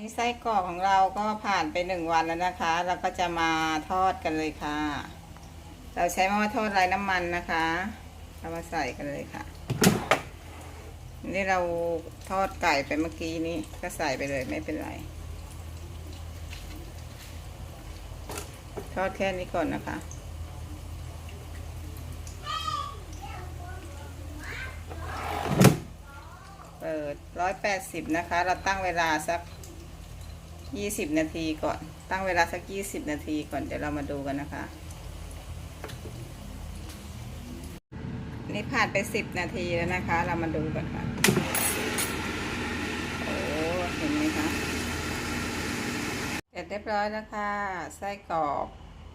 นี่ไส้กรอกของเราก็ผ่านไปหนึ่งวันแล้วนะคะ เราก็จะมาทอดกันเลยค่ะ เราใช้หม้อทอดไร้น้ำมันนะคะ เรามาใส่กันเลยค่ะ นี่เราทอดไก่ไปเมื่อกี้นี้ก็ใส่ไปเลยไม่เป็นไร ทอดแค่นี้ก่อนนะคะเปิดร้อยแปดสิบนะคะ เราตั้งเวลาสัก ยี่สิบนาทีก่อน ตั้งเวลาสักยี่สิบนาทีก่อน เดี๋ยวเรามาดูกันนะคะ นี่ผ่านไปสิบนาทีแล้วนะคะ เรามาดูกันค่ะ โอ้ เห็นไหมคะ เสร็จเรียบร้อยแล้วค่ะ ไส้กรอก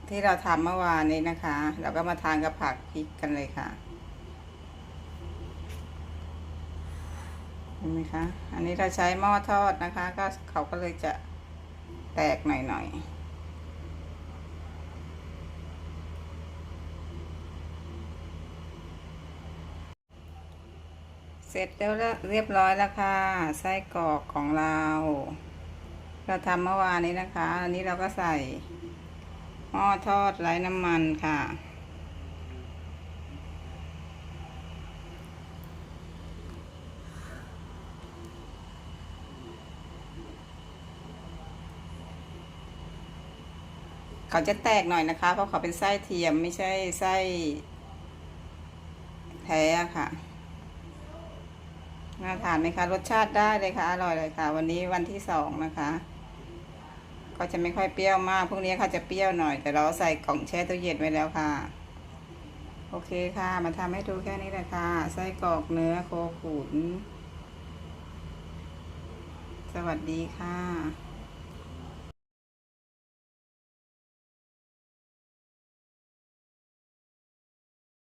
ที่เราทำเมื่อวานนี้นะคะ เราก็มาทานกับผักพริกกันเลยค่ะเห็นไหมคะ อันนี้เราใช้หม้อทอดนะคะ ก็เขาก็เลยจะ แตกหน่อยๆเสร็จแล้วเรียบร้อยแล้วค่ะไส้กรอกของเรา เราทำเมื่อวานนี้นะคะ อันนี้เราก็ใส่หม้อทอดไร้น้ำมันค่ะ เขาจะแตกหน่อยนะคะ เพราะเขาเป็นไส้เทียมไม่ใช่ไส้แท้ค่ะ น่าทานไหมคะ รสชาติได้เลยค่ะ อร่อยเลยค่ะ วันนี้วันที่สองนะคะ ก็จะไม่ค่อยเปรี้ยวมาก พวกนี้เขาจะเปรี้ยวหน่อย แต่เราใส่กล่องแช่ตู้เย็นไว้แล้วค่ะ โอเคค่ะ มาทำให้ดูแค่นี้แหละค่ะ ไส้กรอกเนื้อโคขุน สวัสดีค่ะ